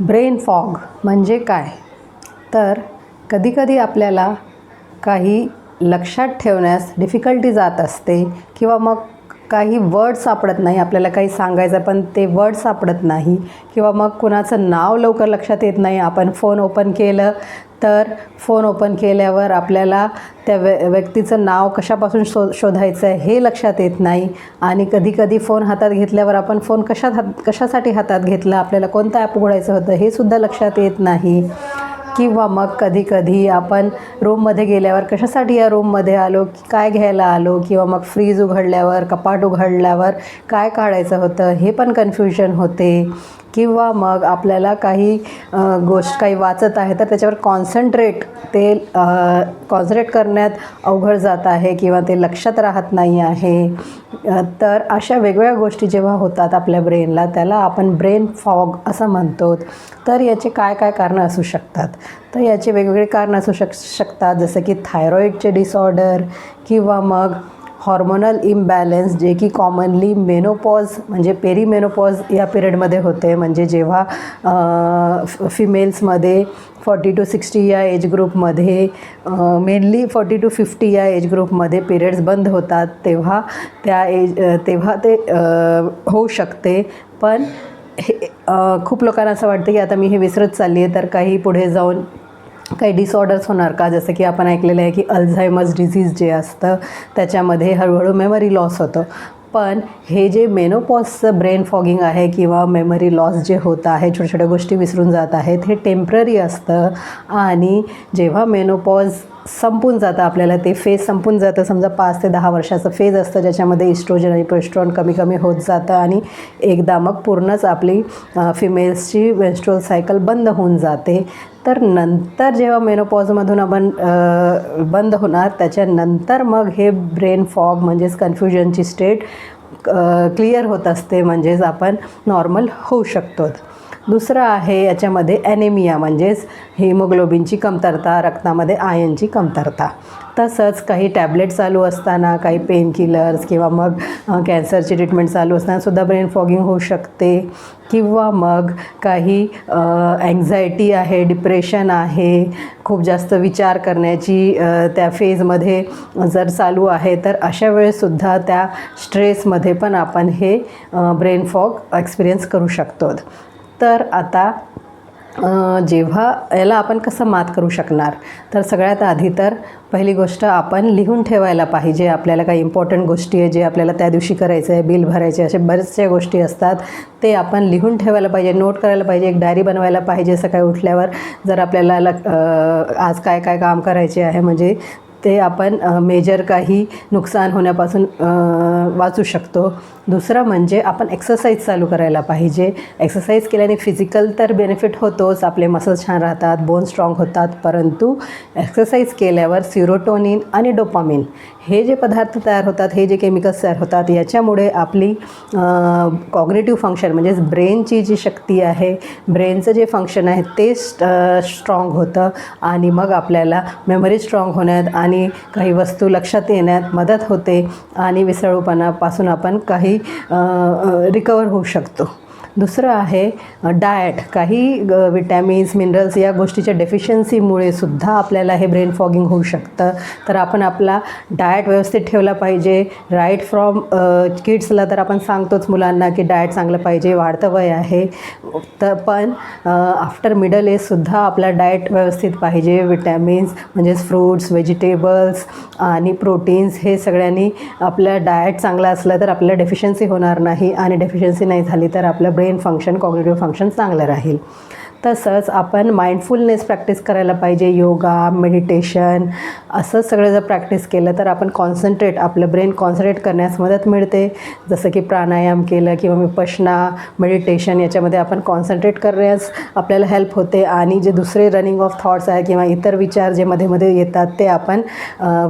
Brain fog म्हणजे काय? तर कधीकधी आपल्याला काही लक्षात ठेवण्यास डिफिकल्टी जात असते किंवा मग काही वर्ड सापडत नाही आपल्याला काही सांगायचं पण ते वर्ड सापडत नाही. किंवा मग कुणाचं नाव लवकर लक्षात येत नाही आपण फोन ओपन केलं तर फोन ओपन केल्यावर आपल्याला त्या व्य व्यक्तीचं नाव कशापासून शो शोधायचं आहे हे लक्षात येत नाही. आणि कधीकधी फोन हातात घेतल्यावर आपण फोन कशात हात कशासाठी हातात घेतला आपल्याला कोणतं ॲप उघडायचं होतं हे सुद्धा लक्षात येत नाही. किंवा मग कधीकधी आपण रूममध्ये गेल्यावर कशासाठी या रूममध्ये आलो? काय घ्यायला आलो? किंवा मग फ्रीज उघडल्यावर कपाट उघडल्यावर काय काढायचं होतं? हे पण कन्फ्युजन होते. किंवा मग आपल्याला काही गोष्ट काही वाचत आहे तर त्याच्यावर कॉन्सन्ट्रेट ते कॉन्सन्ट्रेट करण्यात अवघड जात आहे किंवा ते लक्षात राहत नाही आहे. तर अशा वेगवेगळ्या गोष्टी जेव्हा होतात आपल्या ब्रेनला त्याला आपण ब्रेन फॉग असं म्हणतो. तर याचे काय काय कारणं असू शकतात? तर याचे वेगवेगळे कारणं असू शक शकतात. जसं की थायरॉईडचे डिसऑर्डर किंवा मग हॉर्मोनल इम्बॅलन्स जे की कॉमनली मेनोपॉज म्हणजे पेरीमेनोपॉज या पिरियडमध्ये होते. म्हणजे जेव्हा फिमेल्समध्ये फॉर्टी टू सिक्स्टी या एज ग्रुपमध्ये मेनली फॉर्टी टू फिफ्टी या एज ग्रुपमध्ये पिरियड्स बंद होतात. तेव्हा त्या एज तेव्हा ते होऊ शकते. पण हे खूप लोकांना असं वाटतं की आता मी हे विसरत चालली आहे तर काही पुढे जाऊन काही डिसऑर्डर्स होणार का? जसं की आपण ऐकलेलं आहे की अल्झायमर्स डिझीज जे असतं त्याच्यामध्ये हळूहळू मेमरी लॉस होतं. पण हे जे मेनोपॉजचं ब्रेन फॉगिंग आहे किंवा मेमरी लॉस जे होत आहे छोट्या छोट्या गोष्टी विसरून जात आहेत हे टेंपररी असतं. आणि जेव्हा मेनोपॉज संपून जातं आपल्याला ते फेज संपून जातं. समजा पाच ते दहा वर्षाचं फेज असतं ज्याच्यामध्ये इस्ट्रोजन आणि प्रोस्ट्रॉन कमी कमी होत जातं आणि एकदा मग पूर्णच आपली फिमेल्सची वेस्ट्रोल सायकल बंद होऊन जाते. तर नंतर जेव्हा मेनोपॉजमधून आपण बंद होणार त्याच्यानंतर मग हे ब्रेन फॉग म्हणजेच कन्फ्युजनची स्टेट क्लिअर होत असते. म्हणजेच आपण नॉर्मल होऊ शकतो. दुसरं आहे याच्यामध्ये ॲनेमिया म्हणजेच हिमोग्लोबिनची कमतरता रक्तामध्ये आयनची कमतरता. तसंच काही टॅबलेट चालू असताना काही पेन किलर्स किंवा मग कॅन्सरची ट्रीटमेंट चालू असतानासुद्धा ब्रेन फॉगिंग होऊ शकते. किंवा मग काही अँझायटी आहे डिप्रेशन आहे खूप जास्त विचार करण्याची त्या फेजमध्ये जर चालू आहे तर अशा वेळेससुद्धा त्या स्ट्रेसमध्ये पण आपण हे ब्रेन फॉग एक्सपिरियन्स करू शकतो. तर आता जेव्हा याला आपण कसं मात करू शकणार? तर सगळ्यात आधी तर पहिली गोष्ट आपण लिहून ठेवायला पाहिजे. आपल्याला काही इम्पॉर्टंट गोष्टी आहे जे आपल्याला त्या दिवशी करायचं आहे बिल भरायचे असे बऱ्याचशा गोष्टी असतात. ते आपण लिहून ठेवायला पाहिजे नोट करायला पाहिजे एक डायरी बनवायला पाहिजे सकाळी उठल्यावर. जर आपल्याला आज काय काय काम करायचे आहे म्हणजे ते आपण मेजर काही नुकसान होण्यापासून वाचू शकतो. दुसरं म्हणजे आपण एक्सरसाइज चालू करायला पाहिजे. एक्सरसाइज केल्याने फिजिकल तर बेनिफिट होतोच. आपले मसल्स छान राहतात बोन स्ट्रॉंग होतात. परंतु एक्सरसाइज केल्यावर सिरोटोनिन आणि डोपामिन हे जे पदार्थ तयार होतात हे जे केमिकल्स तयार होतात याच्यामुळे आपली कॉग्नेटिव्ह फंक्शन म्हणजेच ब्रेनची जी शक्ती आहे ब्रेनचं जे फंक्शन आहे ते स्ट्रॉंग होतं आणि मग आपल्याला मेमरी स्ट्रॉंग होण्यात आणि काही वस्तू लक्षात येण्यात मदत होते आणि विसळूपणापासून आपण काही रिकवर होऊ शकतो. दुसरं आहे डाएट काही विटॅमिन्स मिनरल्स या गोष्टीच्या डेफिशियन्सीमुळे सुद्धा आपल्याला हे ब्रेन फॉगिंग होऊ शकतं. तर आपण आपला डाएट व्यवस्थित ठेवला पाहिजे. राईट फ्रॉम किड्सला तर आपण सांगतोच मुलांना की डाएट चांगलं पाहिजे वाढतं वय आहे. तर पण आफ्टर मिडल एजसुद्धा आपला डाएट व्यवस्थित पाहिजे. विटॅमिन्स म्हणजेच फ्रूट्स व्हेजिटेबल्स आणि प्रोटीन्स हे सगळ्यांनी आपलं डाएट चांगलं असलं तर आपल्याला डेफिशियन्सी होणार नाही आणि डेफिशियन्सी नाही झाली तर आपलं ब्रेन फंक्शन कॉग्नेटिव्ह फंक्शन चांगलं राहील. तसंच आपण माइंडफुलनेस प्रॅक्टिस करायला पाहिजे योगा मेडिटेशन असं सगळं जर प्रॅक्टिस केलं तर आपण कॉन्सन्ट्रेट आपलं ब्रेन कॉन्सन्ट्रेट करण्यास मदत मिळते. जसं की प्राणायाम केलं किंवा विपश्यना मेडिटेशन याच्यामध्ये आपण कॉन्सन्ट्रेट करण्यास आपल्याला हेल्प होते. आणि जे दुसरे रनिंग ऑफ थॉट्स आहे किंवा इतर विचार जे मध्ये मध्ये येतात ते आपण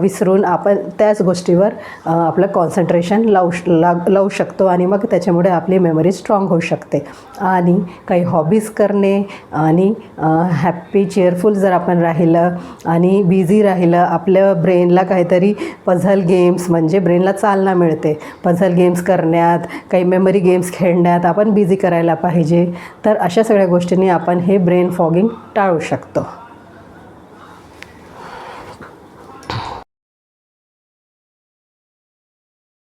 विसरून आपण त्याच गोष्टीवर आपलं कॉन्सन्ट्रेशन लावू लाग लावू शकतो. आणि मग त्याच्यामुळे आपली मेमरी स्ट्रॉंग होऊ शकते. आणि काही हॉबीज करणे आणि हॅप्पी चेअरफुल जर आपण राहिलं आणि बिझी राहिलं आपल्या ब्रेनला काहीतरी पझल गेम्स म्हणजे ब्रेनला चालना मिळते. पझल गेम्स करण्यात काही मेमरी गेम्स खेळण्यात आपण बिझी करायला पाहिजे. तर अशा सगळ्या गोष्टींनी आपण हे ब्रेन फॉगिंग टाळू शकतो.